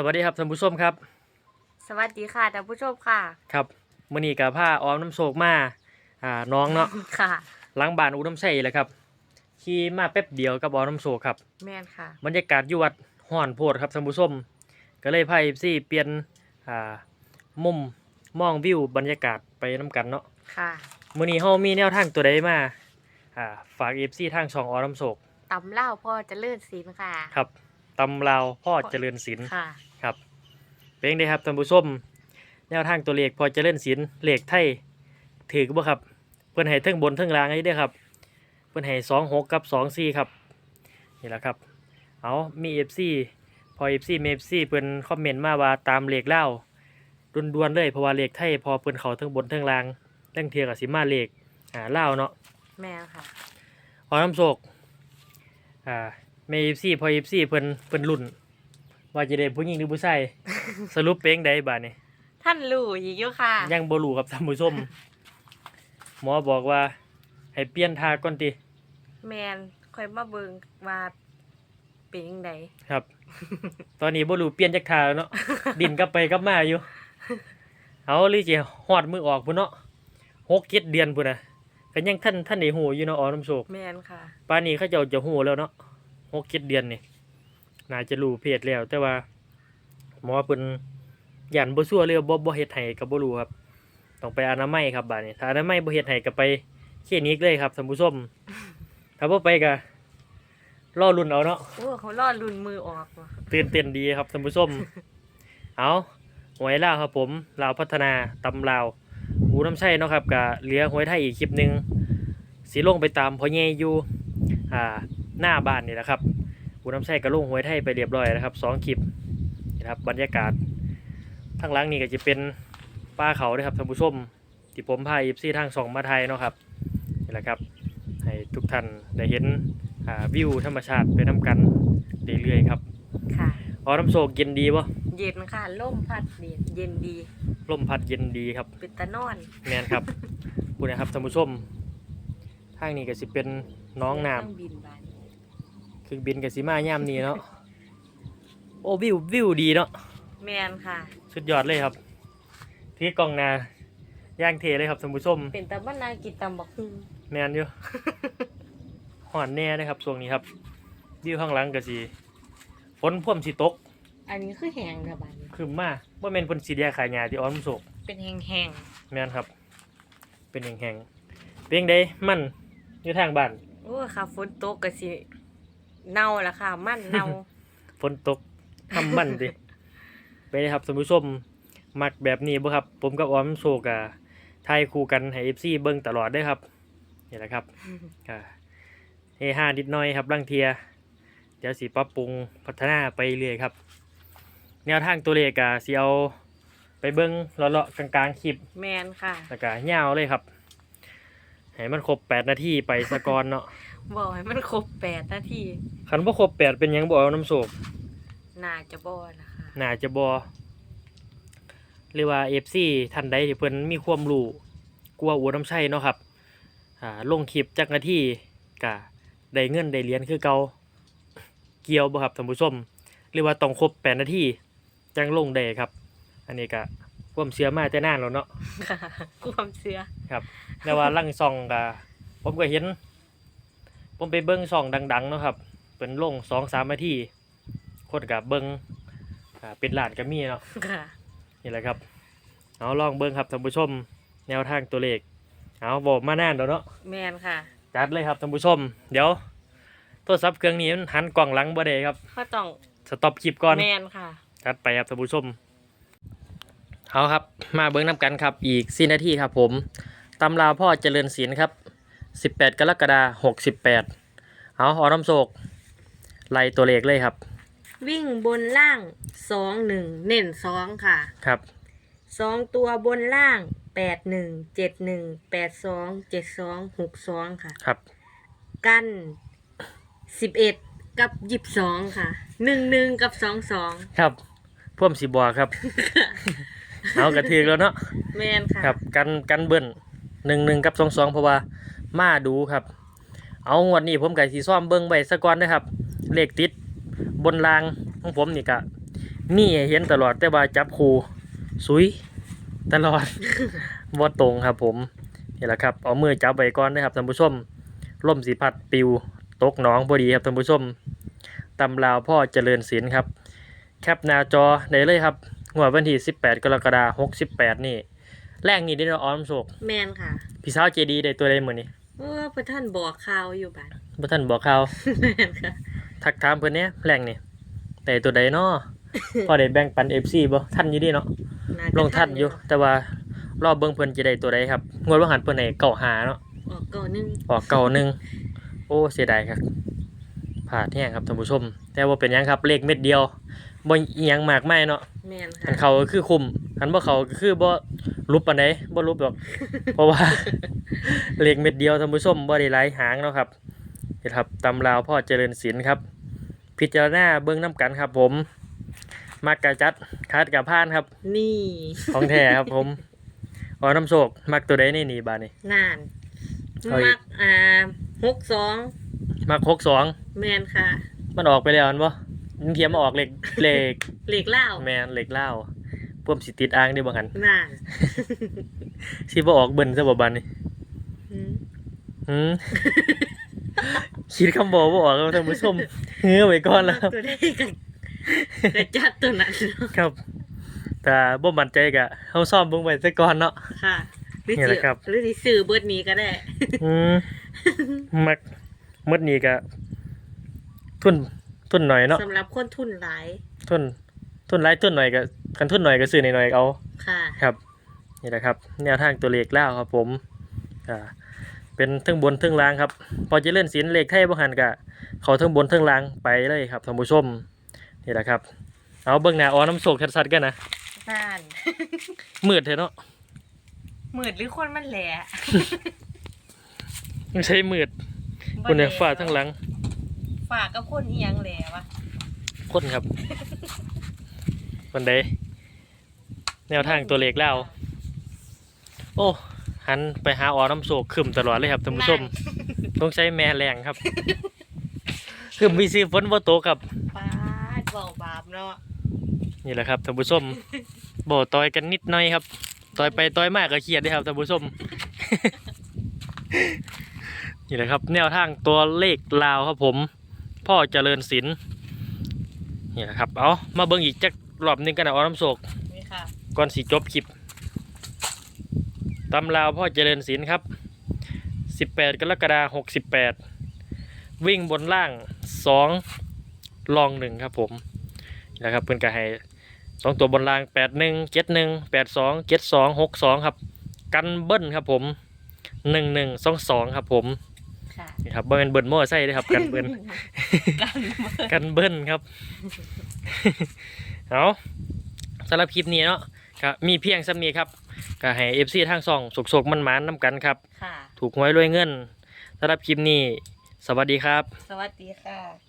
สวัสดีครับท่านผู้ชมครับ สวัสดีค่ะท่านผู้ชมค่ะครับมื้อนี้กับผ้าออมน้ำโศกมาอ่าน้องเนาะค่ะหล้างบ้านอุดมไส้แหละครับขี่มาแป๊บเดียวกับออมน้ำโศกครับแม่นค่ะ บรรยากาศอยู่วัดห้อนโพดครับท่านผู้ชมก็เลยพา FC เปลี่ยนอ่ามุมมองวิวบรรยากาศไปน้กันเนาะค่ะมื้อนี้เฮามีแนวทางตัวใดมาอ่าฝาก FC ทางช่องออมน้ำโศกตำเล่าพ่อเจะเลื่อนศีลค่ะครับ ตำลาวพ่อเจริญศิลป์ค่ะ ครับ เป็นไงครับท่านผู้ชมแนวทางตัวเลขพอเจะเล่นศิลป์เลขไทยถือบ่ครับ เพิ่นให้เทั้งบนเทั้งล่างให้เด้อครับ เพิ่นให้สองหกกับสองสี่ครับนี่แหละครับ เอามีเอฟซีพอเอฟซีมีเอฟซีเพิ่นคอมเมนต์มาว่าตามเลขเล่าด่วนๆเลยเพราะว่าเลขไทยพอเพิ่นเขาเทั้งบนเทั้งล่างเทั้งเทียกับสิมาเลขอ่าเล่าวเนาะแม่นค่ะขอน้ำโศกอ่า เมย์ซีพอเอฟซีเพิ่นเพิ่นรุ่น ว่าจะได้ผู้หญิงหรือผู้ชายสรุปเป็นจั่งใดบาดนี้ ท่านรู้อีกอยู่ค่ะ ยังบ่รู้ครับท่านผู้ชมหมอบอกว่า ให้เปลี่ยนทาก่อนติแมนค่อยมาเบิ่งว่าเป็นยังไงครับ ตอนนี้บ่รู้เปลี่ยนจักทาแล้วเนาะ ดินกลับไปกลับมาอยู่ เอาหรือสิฮอดมือออกพุ่นเนาะ6 7เดือนพุ่นน่ะก็ยังท่านท่านได้ฮู้อยู่เนาะอ๋อน้ำโศกแมนค่ะ ป่านนี้เขาเจ้าจะฮู้แล้วเนาะ 6 7เดือนนี่น่าจะรู้เพศแล้ว แต่ว่าหมอเพิ่นยันบ่ซัวเลยว่าบ่บ่เฮ็ดให้ก็บ่รู้ครับต้องไปอนามัยครับบาดนี้ถ้าอนามัยบ่เฮ็ดให้ก็ไปคลินิกเลยครับท่านผู้ชมถ้าบ่ไปก็รอรุ่นเอาเนาะโอ้เขารอดรุ่นมือออกว่ะตื่นเต้นดีครับท่านผู้ชมเอาหวยลาวครับผมลาวพัฒนาตำลาวอูน้ำใช่เนาะครับกับเหลือหวยไทยอีกคลิปหนึ่งสีลงไปตามพ่อเย่อยู่อ่า หน้าบ้านนี่แหละครับอูน้ำใช่ก็ลงหวยไทยไปเรียบร้อยแล้วครับสองคลิปนี่นะครับบรรยากาศทางหลังนี่ก็จะเป็นป้าเขาเด้อครับท่านผู้ชมที่ผมพาอีฟซี่ทางสองมาไทยเนาะครับนี่แหละครับให้ทุกท่านได้เห็นอ่าวิวธรรมชาติไปน้ากันเรื่อยๆครับค่ะอ๋อน้ำโศกเย็นดีปะเย็นค่ะล่มพัดเย็นเย็นดีลมพัดเย็นดีครับเป็นตะนอนแมนครับพูดนะครับท่านผู้ชมทางนี้ก็สิเป็นน้องน้เครื่องบินบานำ เครื่องบินกับสิมาย่ามนี้เนาะโอ้วิววิวดีเนาะแมนค่ะ สุดยอดเลยครับที่กล้องหนาย่างเทเลยครับท่านผู้ชมเป็นตะบ้านนางกินตำบักหุ่งแมนอยู่ห่อนแน่นะครับช่วงนี้ครับวิวข้างหลังก็สิฝนพ่วมสิตกอันนี้คือแหงค่ะบานนี้คือมาว่าแม่นเพิ่นสีแดงขายหญ้าที่อ้อมโศกเป็นแหงแหงแม่นครับ เป็นแห่งๆเพียงใดมันอยู่ทางบ้านๆโอ้ค่ะฝนตกก็สิ เน่าละค่ะ มันเน่า ฝนตกทำมันดิ ไปเลยครับท่านผู้ชมมักแบบนี้บ่ครับ ผมกับออมโซกะถ่ายคู่กันให้ FC เบิ่งตลอดเด้อครับนี่แหละครับก็เฮฮานิดหน่อยครับลังเทีย เดี๋ยวสิปรับปรุงพัฒนาไปเรื่อยครับ แนวทางตัวเลขก็สิเอาไปเบิ่งเลาะๆกลางๆคลิปแมนค่ะแล้วก็ยาวเลยครับให้มันครบแปดนาทีไปสะกอนเนาะ บอกให้มันครบแปดนาทีคันบ่ครบแปดเป็นหยังบ่เอาน้ำโศกน่าจะบ่นะคะน่าจะบ่เรียกว่า FC ท่านใดที่เพิ่นมีความรู้กลัวาอัวน้ำใช่เนาะครับอ่าลงคลิปจักนาทีก็ได้เงินได้เหรียญคือเก่าเกี่ยวบ่ครับท่านผู้ชมเรียกว่าต้องครบแปดนาทีจังลงได้ครับ อันนี้ก็ความเชื่อมาแต่นานแล้วเนาะ ค่ะความเสือครับแต่ว่าลังซองก็ผมก็เห็น ผมไปเบิ้งซองดังๆเนาะครับ เป็นลงสองสามนาทีคนกับเบิ้งอ่าเป็นหลานก็มีเนาะค่ะ นี่แหละครับเอาลองเบิ้งครับท่านผู้ชม แนวทางตัวเลขเอาบอกมานานแล้วเนาะแมนค่ะ จัดเลยครับท่านผู้ชม เดี๋ยวโทรศัพท์เครื่องนี้มันหันกล่องหลังบ่ได้ครับก็ต้องสต็อปคลิปก่อน แมนค่ะ จัดไปครับท่านผู้ชม เอาครับ มาเบิ้งน้ำกันครับ อีกสี่นาทีครับผม ตำราพ่อเจริญศิลป์ครับ 18 กรกฎาคม68 เอาออน้ำโศกไล่ตัวเลขเลยครับ วิ่งบนล่างสองหนึ่งเน้นสองค่ะครับสองตัวบนล่างแปดหนึ่งเจ็ดหนึ่งแปดสองเจ็ดสองหกสองค่ะ ครับ กันสิบเอ็ดกับยิบสองค่ะหนึ่งหนึ่งกับสองสองครับพ่วมสีบัวครับ เอากระเทือกแล้วเนาะแมนค่ะครับกันกันเบิ้ลหนึ่งหนึ่งกับสองสองเพราะว่า มาดูครับ เอางวดนี้ผมกับสีซ่อมเบิ้งไว้สะก่อนนะครับ เลขติดบนรางของผมนี่กะมีให้เห็นตลอดแต่ว่าจับคูสุยตลอดบ่ตรงครับผมนี่แหละครับเอามือจับไว้ก่อนนะครับท่านผู้ชมล่มสีพัดปิวตกหนองพอดีครับท่านผู้ชมตำราวพ่อเจริญศิลป์ครับ แคปหน้าจอได้เลยครับงวดวันที่ 18 กรกฎาคม68 นี่ แรกนี่ได้เนาะออมโศกแมนค่ะพี่สาวเจดีได้ตัวใดมื้อนี้เออพระท่านบอกข่าวอยู่บ้านบ่ทันบอกข่าวแมนค่ะทักถามเพิ่นเนี่ยแรงนี่แต่ตัวใดเนาะพอได้แบ่งปัน FC บ่ทันอยู่ดิเนาะน่าจะลงทันอยู่ แต่ว่ารอบเบิ่งเพิ่นจะได้ตัวใดครับงวดว่าหันเพิ่นให้เก่าหาเนาะออกก่อนหนึงออกเก่าหนึ่งโอ้เสียดายครับพลาดแห้งครับท่านผู้ชม แต่ว่าเป็นหยังครับเลขเม็ดเดียวบ่อีหยังมากมายเนาะ แมนอัค่ะนเขาก็คือคุมอันบ่เขาก็คือบ่รูปปานใดบ่รูปดอก เพราะว่าเลขเม็ดเดียวท่านผู้ชมบ่ได้หลายหางเนาะครับนี่ครับตำราวพ่อเจริญศิลป์ครับ พิจารณาเบิ่งน้ำกันครับ ผมมักกะจัดคัดกะพานครับ นี่ของแท้ครับผมอ๋อน้ำโชคมักตัวใดนี่นี่บาดนี่ นานเอาอีก มักอ่าหกสองมักหกสองแมนค่ะ มันออกไปแล้วอันบ่ มันเทียมมาออกเลขเลขเหล็กเหล้าแมนเหล็กเหล้าพ่วมสิติดอ่างได้บ่หันนานสิบ่ออกเบิ่นซะบ่บัดนี่อืมหืมคิดคำบอกบ่ออกครับท่านผู้ชมเฮ้อไว้ก่อนแล้วครับตัวได้กันกระจัดตัวนั้นครับแต่บ่มั่นใจก็เฮาซ่อมเบิ่งไว้ซะก่อนเนาะค่ะหรือนี่แหสิละครับหรือสิซื้อเบิดนี้ก็ได้อืมมักหมดนี้ก็ทุน ทุนหน่อยเนาะสำหรับคนทุนหลาย ทุนทุนหลายทุนหน่อยก็คันทุนหน่อยก็ซื้อหน่อยๆเอาค่ะครับ นี่แหละครับ แนวทางตัวเลขเล่าวครับผมอ่าเป็นเทั้งบนเทั้งล่างครับ พอจะเล่นสินเลขไทยบ่หันกะเขาเทั้งบนเทั้งล่างไปเลยครับท่านผู้ชมนี่แหละครับ เอาเบิ่งหน้าอ๋อน้ำโศกชัดๆกันนะนานมืดเถอะเนาะมืดหรือคนมันแหละไม่ใช่มืดคุณเนี่ยฝ้าทั้งหลัง ฝากกับคนอีหยังแหละวะคนครับ วันใดแนวทางตัวเลขเล่าวโอ้ หันไปหาอ๋อน้ำโศกขึ้นตลอดเลยครับท่านผู้ชม ต้องใช้แม่แรงครับคือมีซีฝนบ่ตกครับปาดเบาบาปเนาะนี่แหละครับท่านผู้ชมบ่ต่อยกันนิดหน่อยครับ ต่อยไปต่อยมากก็เครียดเด้ครับท่านผู้ชม นี่แหละครับ แนวทางตัวเลขลาวครับผม พ่อเจริญศิลป์นี่แหละครับเอามาเบิ่งอีกจักรอบหนึงกันนะเอาน้ำโศกนี่ค่ะก่อนสิจบคลิปตำลาวพ่อเจริญศิลป์ครับ 18 กรกฎาคม68 วิ่งบนล่าง 2 ลองหนึ่งครับผมนี่แหละครับเพิ่นก็ให้สองตัวบนล่าง 81 71 82 72 62 ครับ กันเบิ้ลครับผม 11 22 ครับผม ค่ะนี่ครับบ่เป็นเบิ้ลมอไซค์เด้อครับ กันเบิ้ลกันเบิดกันเบิ้ลครับเอาสำหรับคลิปนี้เนาะก็มีเพียงสำนี้ครับก็ให้ FC ทางส่องสกๆมันๆนำกันครับ ค่ะ ถูกหวยรวยเงินสำหรับคลิปนี้ สวัสดีครับ สวัสดีค่ะ